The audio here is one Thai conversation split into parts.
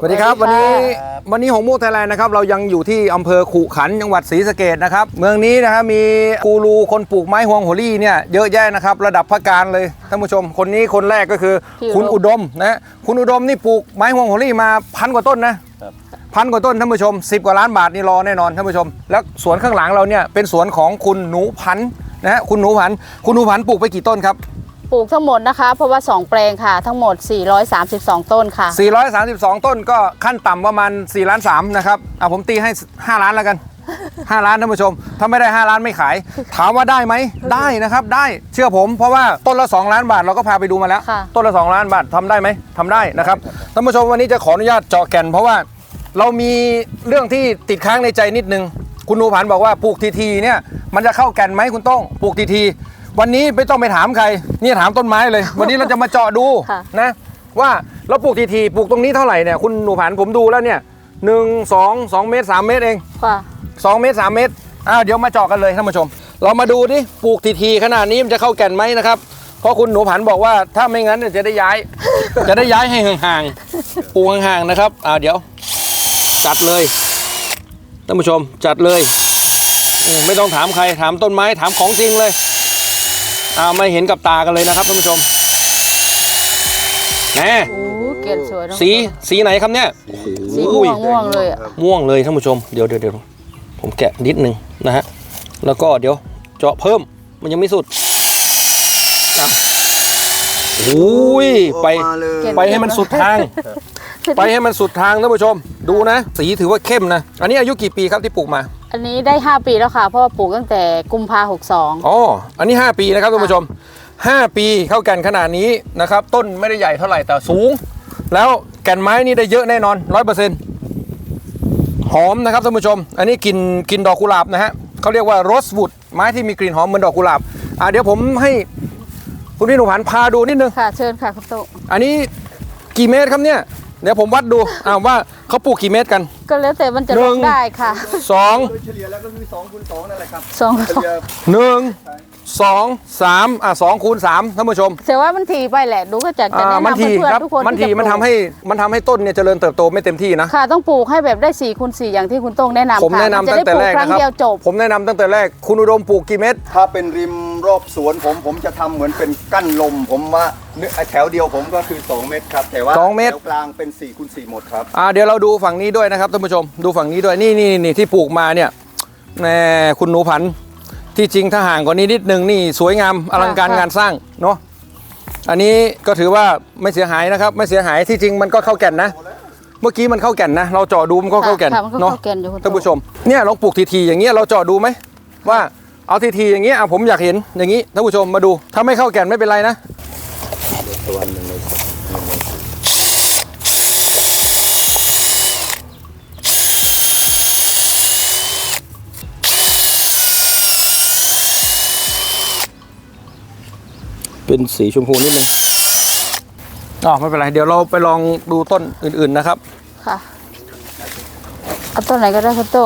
สวัสดีครับสวัวันสดีนี้ค่ะวันนี้หงมูไทยแลนด์นะครับเรายังอยู่ที่อำเภอขุขันธ์จังหวัดศรีสะเกดนะครับเมืองนี้นะครับมีกูรูคนปลูกไม้ฮวงโหรี่เนี่ยเยอะแยะนะครับระดับพระการเลยท่านผู้ชม คนนี้คนแรกก็คือพี่คุณอุดมอุดมนะคุณอุดมนี่ปลูกไม้ฮวงโหรี่มาพันกว่าต้นนะครับพันกว่าต้นท่านผู้ชม 10 กว่าล้านบาทนี่รอแน่นอนท่านผู้ชม แล้วสวนข้างหลังเราเนี่ยเป็นสวนของคุณหนูพันธ์นะฮะคุณหนูพันธ์คุณหนูพันธ์ปลูกไปกี่ต้นครับ ปลูกทั้งหมดนะคะ เพราะว่า 2 แปลงค่ะ ทั้งหมด 432 ต้นค่ะ 432 ต้นก็ขั้นต่ำประมาณ4ล้าน3นะครับอะผมตีให้ 5 ล้านแล้วกัน 5 ล้านท่านผู้ชม ถ้าไม่ได้ 5 ล้านไม่ขาย ถามว่าได้ไหม ได้นะครับ ได้เชื่อผม เพราะว่าต้นละ 2 ล้านบาทเราก็พาไปดูมาแล้ว ค่ะ ต้นละ 2 ล้านบาททำได้ไหมทำได้นะครับท่านผู้ชมวันนี้จะขออนุญาตเจาะแก่น เพราะว่าเรามีเรื่องที่ติดค้างในใจนิดนึง คุณนูผันบอกว่าปลูกทีทีๆเนี่ยมันจะเข้าแก่นไหมคุณต้องปลูกทีทีๆ วันนี้ไม่ต้องไปถามใครนี่ถามต้นไม้เลย วันนี้เราจะมาเจาะดูค่ะนะ ว่าเราปลูกทีทีๆปลูกตรงนี้เท่าไหร่เนี่ยคุณหนูผันผมดูแล้วเนี่ยหนึ่งสองสองเมตรสามเมตรเองค่ะ สองเมตรสามเมตรอ้าวเดี๋ยวมาเจาะกันเลยท่านผู้ชม เรามาดูดิปลูกทีทีๆขนาดนี้มันจะเข้าแก่นไหมนะครับเพราะคุณหนูผันบอกว่าถ้าไม่งั้นเนี่ยจะได้ย้าย จะได้ย้ายให้ห่างๆปลูกห่างๆนะครับอ่าเดี๋ยว จัดเลยท่านผู้ชมจัดเลยอืมไม่ต้องถามใครถามต้นไม้ถามของจริงเลย อ่าไม่เห็นกับตากันเลยนะครับท่านผู้ชมแหน่โอ้เกลียดสวยเนอะ สีสีไหนครับเนี่ย สีโอ้ม่ยวงม่วงเลยอะม่วงเลยท่านผู้ชมเดี๋ยวเดี๋ยวเดี๋ยวผมแกะนิดนึงนะฮะแล้วก็เดี๋ยวเจาะเพิ่มมันยังไม่สุดอะโอ้ยไปมาเลยไปให้มันสุดทาง ไปให้มันสุดทางท่านผู้ชม ดูนะ สีถือว่าเข้มนะ อันนี้อายุกี่ปีครับที่ปลูกมา อันนี้ได้ 5 ปีแล้วค่ะ เพราะว่าปลูกตั้งแต่กุมภาหกสองอ๋อ อันนี้ 5 ปีนะครับท่านผู้ชม 5 ปีเข้าแก่นขนาดนี้นะครับ ต้นไม่ได้ใหญ่เท่าไหร่แต่สูง แล้วแก่นไม้นี่ได้เยอะแน่นอน100%หอมนะครับท่านผู้ชม อันนี้กลินกลินดอกกุหลาบนะฮะเขาเรียกว่าโรสวูดไม้ที่มีกลิ่นหอมเหมือนดอกกุหลาบอะเดี๋ยวผมให้คุณพี่หนูผันพาดูนิดนึง ค่ะ เชิญค่ะคุณโตะอันนี้กี่เมตรครับเนี่ย เดี๋ยวผมวัดดูอ่าว่าเขาปลูกกี่เมตรกัน ก็แล้วแต่มันจะหนึ่ลงงได้ค่ะสองโดยเฉลี่ยแล้วก็คือ2คูณ2นั่นแหละครับสองเฉลี่ยหนึ่งสองสามอะสองคูณสามท่านผู้ชมแต่ว่ามันทีไปแหละดูก็จะจะอ่าแนะมันนำทีเพื่อนครับๆทุกคนมันทีที่จะมันปลูทำกให้มันทำให้ต้นเนี่ยเจริญเติบโตไม่เต็มที่นะค่ะต้องปลูกให้แบบได้4ี่คูณสี่อย่างที่คุณโต้งแนะนำผมค่ะแนะนำจะตั้ได้งแต่ปลูแรกกครั้งนะครับเดียวจบผมแนะนำตั้งแต่แรกคุณอุดมปลูกกี่เม็ดถ้าเป็นริม รอบสวนผมผมจะทำเหมือนเป็นกั้นลม ผมว่าเนื้อแถวเดียวผมก็คือ 2 เมตรครับ แต่ว่าสองเมตร แถวกลางเป็น4คูณ4หมดครับ อ่าเดี๋ยวเราดูฝั่งนี้ด้วยนะครับท่านผู้ชม ดูฝั่งนี้ด้วยนี่นี่นี่ที่ปลูกมาเนี่ยแหมคุณหนูผันที่จริงถ้าห่างกว่านี้นิดนึงนี่สวยงามอลังการค่ะ งานสร้างเนาะอันนี้ก็ถือว่าไม่เสียหายนะครับ ไม่เสียหายที่จริงมันก็เข้าแก่นนะ เมื่อกี้มันเข้าแก่นนะ เราเจาะดูมันก็เข้าแก่นค่ะมันก็เนาะเข้าแก่นอยู่คุณโต้ท่านผู้ชมเนี่ยลองปลูกทีๆอย่างเงี้ยเราเจาะดูไหมว่า เอาทีๆอย่างเงี้ยอะผมอยากเห็นอย่างงี้ท่านผู้ชมมาดู ถ้าไม่เข้าแก่นไม่เป็นไรนะเป็นสีชมพูนิดนึงอ๋อไม่เป็นไร เดี๋ยวเราไปลองดูต้นอื่นๆนะครับ ค่ะ เอาต้นไหนก็ได้คุณโต้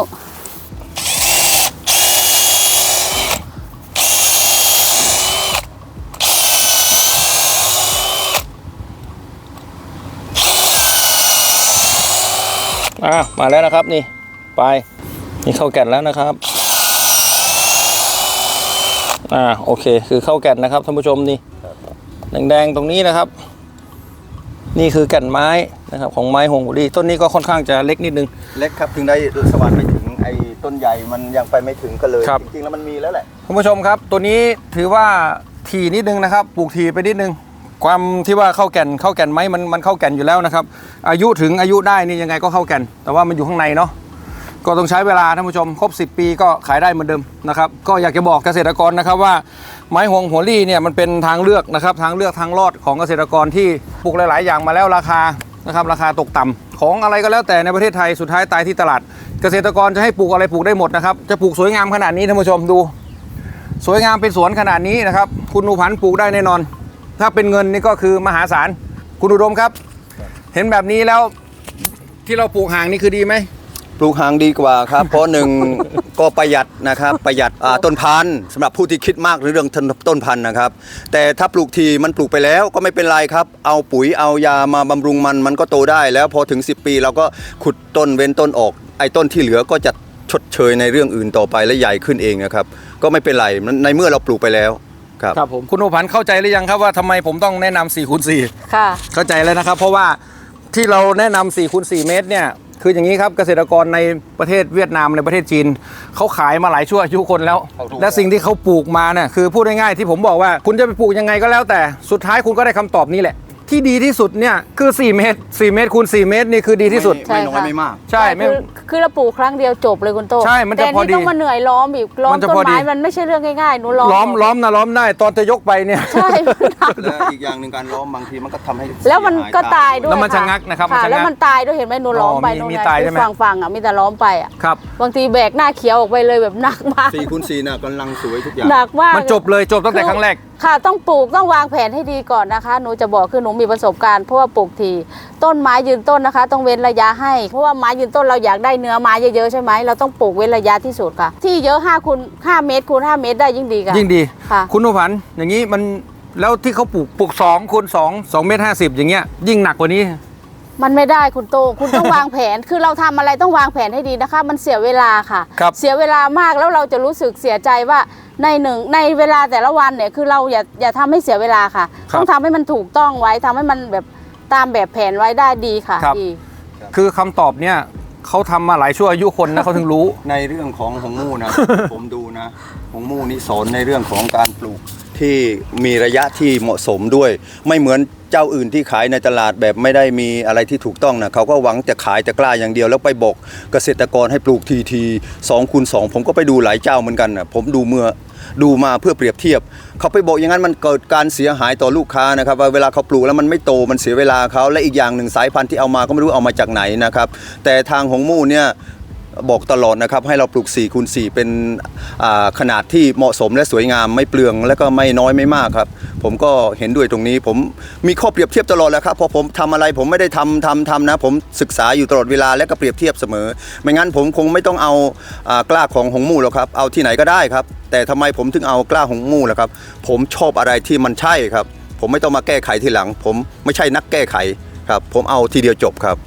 อะมาแล้วนะครับนี่ไปนี่เข้าแก่นแล้วนะครับอ่าโอเค คือเข้าแก่นนะครับท่านผู้ชมนี่แดงๆตรงนี้นะครับ นี่คือแก่นไม้นะครับ ของไม้ฮวงหัวดีต้นนี้ก็ค่อนข้างจะเล็กนิดนึง เล็กครับถึงได้สว่านไม่ถึงไอ้ต้นใหญ่มันยังไปไม่ถึงก็เลยครับ จริงๆแล้วมันมีแล้วแหละคุณผู้ชมครับ ตัวนี้ถือว่าทีนิดนึงนะครับ ปลูกทีไปนิดนึง ความที่ว่าเข้าแก่นเข้าแก่นไหมมันมันเข้าแก่นอยู่แล้วนะครับ อายุถึงอายุได้นี่ยังไงก็เข้าแก่น แต่ว่ามันอยู่ข้างในเนาะก็ต้องใช้เวลาท่านผู้ชมครบ 10 ปีก็ขายได้เหมือนเดิมนะครับก็อยากจะบอกเกษตรกรนะครับว่าไม้หวงหัวลี่เนี่ยมันเป็นทางเลือกนะครับทางเลือกทางรอดของเกษตรกรที่ปลูกหลาย ๆ อย่างมาแล้วราคานะครับราคาตกต่ำของอะไรก็แล้วแต่ในประเทศไทยสุดท้ายตายที่ตลาด เกษตรกรจะให้ปลูกอะไรปลูกได้หมดนะครับจะปลูกสวยงามขนาดนี้ท่านผู้ชมดู สวยงามเป็นสวนขนาดนี้นะครับคุณอุพันธ์ปลูกได้แน่นอน ถ้าเป็นเงินนี่ก็คือมหาศาลคุณอุดมครับ เห็นแบบนี้แล้วที่เราปลูกห่างนี่คือดีไหมปลูกหางดีกว่าครับ เพราะหนึ่งก็ประหยัดนะครับประหยัดอ่าต้นพันธุ์สำหรับผู้ที่คิดมากในเรื่องต้นพันธุ์นะครับ แต่ถ้าปลูกทีมันปลูกไปแล้วก็ไม่เป็นไรครับ เอาปุ๋ยเอายามาบำรุงมันมันก็โตได้แล้วพอถึง 10 ปีเราก็ขุดต้นเว้นต้นออก ไอ้ต้นที่เหลือก็จะชดเชยในเรื่องอื่นต่อไปและใหญ่ขึ้นเองนะครับ ก็ไม่เป็นไรในเมื่อเราปลูกไปแล้ว ครับครับผมคุณโอผันเข้าใจหรือยังครับว่าทำไมผมต้องแนะนำ4คูณ4ค่ะ เข้าใจแล้วนะครับ เพราะว่าที่เราแนะนำ4คูณ4เมตรเนี่ยคืออย่างนี้ครับเกษตรกรในประเทศเวียดนามในประเทศจีนเขาขายมาหลายชั่วอายุคนแล้ว เขารู้และสิ่งที่เขาปลูกมาเนี่ยคือพูดง่ายๆที่ผมบอกว่าคุณจะไปปลูกยังไงก็แล้วแต่สุดท้ายคุณก็ได้คำตอบนี้แหละ ที่ดีที่สุดเนี่ยคือ 4 เมตร 4 เมตรคูณ4เมตรนี่คือดีที่สุด ไม่น้อยไม่มาก ใช่ไม่ คือคือเราปลูกครั้งเดียวจบเลยคุณโตใช่มันจะแต่พอดีนี่ต้องมาเหนื่อยล้อมอีกล้อมมันจะต้นพอดี ไม้มันไม่ใช่เรื่องง่ายๆหนูล้อมล้อมล้อมนะล้อมได้ตอนจะยกไปเนี่ย ใช่มันหนักและอีกอย่างหนึ่งการล้อมบางทีมันก็ทำให้แล้วมันเสีหก็ตายด้วยแล้วมันค่ชะงักนะครับมันชะงักแล้วมันตายด้วยเห็นไหมหนูล้อมไปอ๋อมีนู่นมีไงตายใช่ไหม ฟังฟังๆอะมีแต่ล้อมไปอะครับ บางทีแบกหน้าเขียวออกไปเลยแบบหนักมากสี่คูณสี่น่ะกำลังสวยทุกอย่าง หนักมาก มันจบเลยจบตั้งแต่ครั้งแรก ค่ะต้องปลูกต้องวางแผนให้ดีก่อนนะคะ หนูจะบอกคือหนูมีประสบการณ์เพราะว่าปลูกทีต้นไม้ยืนต้นนะคะ ต้องเว้นระยะให้เพราะว่าไม้ยืนต้นเราอยากได้เนื้อไม้เยอะๆใช่ไหมเราต้องปลูกเว้นระยะที่สุดค่ะ ที่เยอะ5คูณ5เมตรคูณ5เมตรได้ยิ่งดีค่ะยิ่งดีค่ะคุณโอผันอย่างนี้มันแล้วที่เขาปลูกปลูก2คูณ2 2เมตร50 อย่างเงี้ยยิ่งหนักกว่านี้ มันไม่ได้คุณโตคุณต้องวางแผน คือเราทำอะไรต้องวางแผนให้ดีนะคะ มันเสียเวลาค่ะ ครับ เสียเวลามากแล้วเราจะรู้สึกเสียใจว่าในหนึ่งในเวลาแต่ละวันเนี่ยคือเราอย่าอย่าทำให้เสียเวลาค่ะต้องทำให้มันถูกต้องไว้ทำให้มันแบบตามแบบแผนไว้ได้ดีค่ะครับ ดี คือคำตอบเนี่ยเขาทำมาหลายชั่วอายุคนนะเขาถึงรู้ ในเรื่องของหงมู่นะ ผมดูนะหงมู่นี่สอนในเรื่องของการปลูก ที่มีระยะที่เหมาะสมด้วย ไม่เหมือนเจ้าอื่นที่ขายในตลาดแบบไม่ได้มีอะไรที่ถูกต้องนะเขาก็หวังจะขายจะกล้าอย่างเดียวแล้วไปบอกเกษตรกรให้ปลูกทีทีสองคูณสองผมก็ไปดูหลายเจ้าเหมือนกันนะผมดูเมื่อดูมาเพื่อเปรียบเทียบ เขาไปบอกอย่างนั้นมันเกิดการเสียหายต่อลูกค้านะครับว่าเวลาเขาปลูกแล้วมันไม่โตมันเสียเวลาเขาและอีกอย่างหนึ่งสายพันธุ์ที่เอามาก็ไม่รู้เอามาจากไหนนะครับแต่ทางหงมู่เนี่ย บอกตลอดนะครับให้เราปลูก4คูณ4เป็นขนาดที่เหมาะสมและสวยงามไม่เปลืองและก็ไม่น้อยไม่มากครับ ผมก็เห็นด้วยตรงนี้ ผมมีข้อเปรียบเทียบตลอดแล้วครับพอผมทำอะไรผมไม่ได้ทำทำทำนะ ผมศึกษาอยู่ตลอดเวลาและก็เปรียบเทียบเสมอ ไม่งั้นผมคงไม่ต้องเอากล้าของหงมูหรอกครับ เอาที่ไหนก็ได้ครับ แต่ทำไมผมถึงเอากล้าหงมูล่ะครับ ผมชอบอะไรที่มันใช่ครับ ผมไม่ต้องมาแก้ไขทีหลัง ผมไม่ใช่นักแก้ไขครับ ผมเอาทีเดียวจบครับ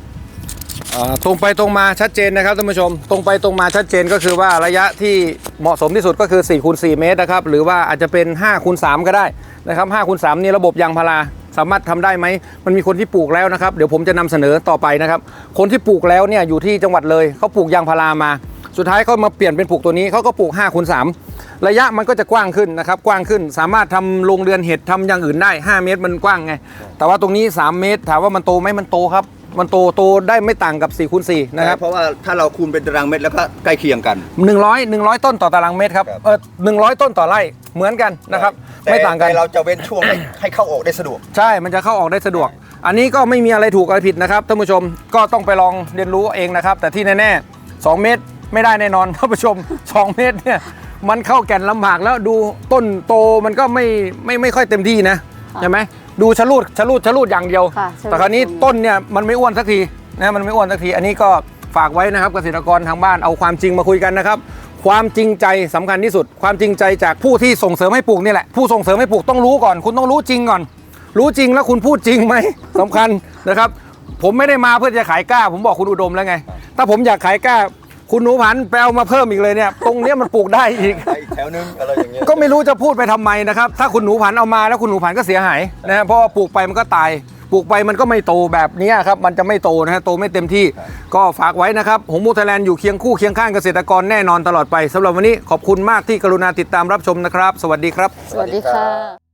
ตรงไปตรงมาชัดเจนนะครับท่านผู้ชม ตรงไปตรงมาชัดเจนก็คือว่าระยะที่เหมาะสมที่สุดก็คือ4คูณ4เมตรนะครับหรือว่าอาจจะเป็น5คูณ3ก็ได้นะครับ5คูณ3นี่ระบบยางพาราสามารถทำได้ไหม มันมีคนที่ปลูกแล้วนะครับ เดี๋ยวผมจะนำเสนอต่อไปนะครับ คนที่ปลูกแล้วเนี่ยอยู่ที่จังหวัดเลย เขาปลูกยางพารามา สุดท้ายเขามาเปลี่ยนเป็นปลูกตัวนี้เขาก็ปลูก5คูณ3ระยะมันก็จะกว้างขึ้นนะครับ กว้างขึ้น สามารถทำโรงเรือนเห็ดทำอย่างอื่นได้ 5 เมตรมันกว้างไง แต่ว่าตรงนี้ 3 เมตร ถามว่ามันโตไหมมันโตครับ มันโตโตได้ไม่ต่างกับ4คูณ4นะครับ เพราะว่าถ้าเราคูณเป็นตารางเมตรแล้วก็ใกล้เคียงกัน 100 100 ต้นต่อตารางเมตรครับครับ เออ100ต้นต่อไร่เหมือนกันนะครับแต่ไม่ต่างกัน แต่เราจะเว้นช่วงให้ ให้เข้าออกได้สะดวก ใช่ มันจะเข้าออกได้สะดวก อันนี้ก็ไม่มีอะไรถูกอะไรผิดนะครับท่านผู้ชม ก็ต้องไปลองเรียนรู้เองนะครับ แต่ที่แน่ๆ 2 เมตรไม่ได้แน่นอนท่านผู้ชม 2 เมตรเนี่ย มันเข้าแก่นลำบากแล้วดูต้นโตมันก็ไม่ไม่ไม่ค่อยเต็มที่นะค่ะใช่ไหม ดูชะลูดชะลูดชะลูดอย่างเดียว ค่ะชะลูด แต่คราวนี้ต้นเนี่ยมันไม่อ้วนสักทีนะมันไม่อ้วนสักที อันนี้ก็ฝากไว้นะครับเกษตรกรทางบ้านเอาความจริงมาคุยกันนะครับ ความจริงใจสำคัญที่สุด ความจริงใจจากผู้ที่ส่งเสริมให้ปลูกนี่แหละผู้ส่งเสริมให้ปลูกต้องรู้ก่อน คุณต้องรู้จริงก่อน รู้จริงแล้วคุณพูดจริงไหม สำคัญนะครับ ผมไม่ได้มาเพื่อจะขายกล้า ผมบอกคุณอุดมแล้วไง ถ้าผมอยากขายกล้า คุณหนูผันแปลมาเพิ่มอีกเลยเนี่ย ตรงเนี้ยมันปลูกได้อีก อีกแถวนึงอะไรอย่างเงี้ยก็ไม่รู้จะพูดไปทำไมนะครับ ถ้าคุณหนูผันเอามาแล้วคุณหนูผันก็เสียหายนะฮะเพราะว่าปลูกไปมันก็ตาย ปลูกไปมันก็ไม่โตแบบเนี้ยครับ มันจะไม่โตนะฮะ โตไม่เต็มที่ ก็ฝากไว้นะครับ หงมูไทยแลนด์อยู่เคียงคู่เคียงข้างเกษตรกรแน่นอนตลอดไปสำหรับวันนี้ขอบคุณมากที่กรุณาติดตามรับชมนะครับ สวัสดีครับ สวัสดีค่ะ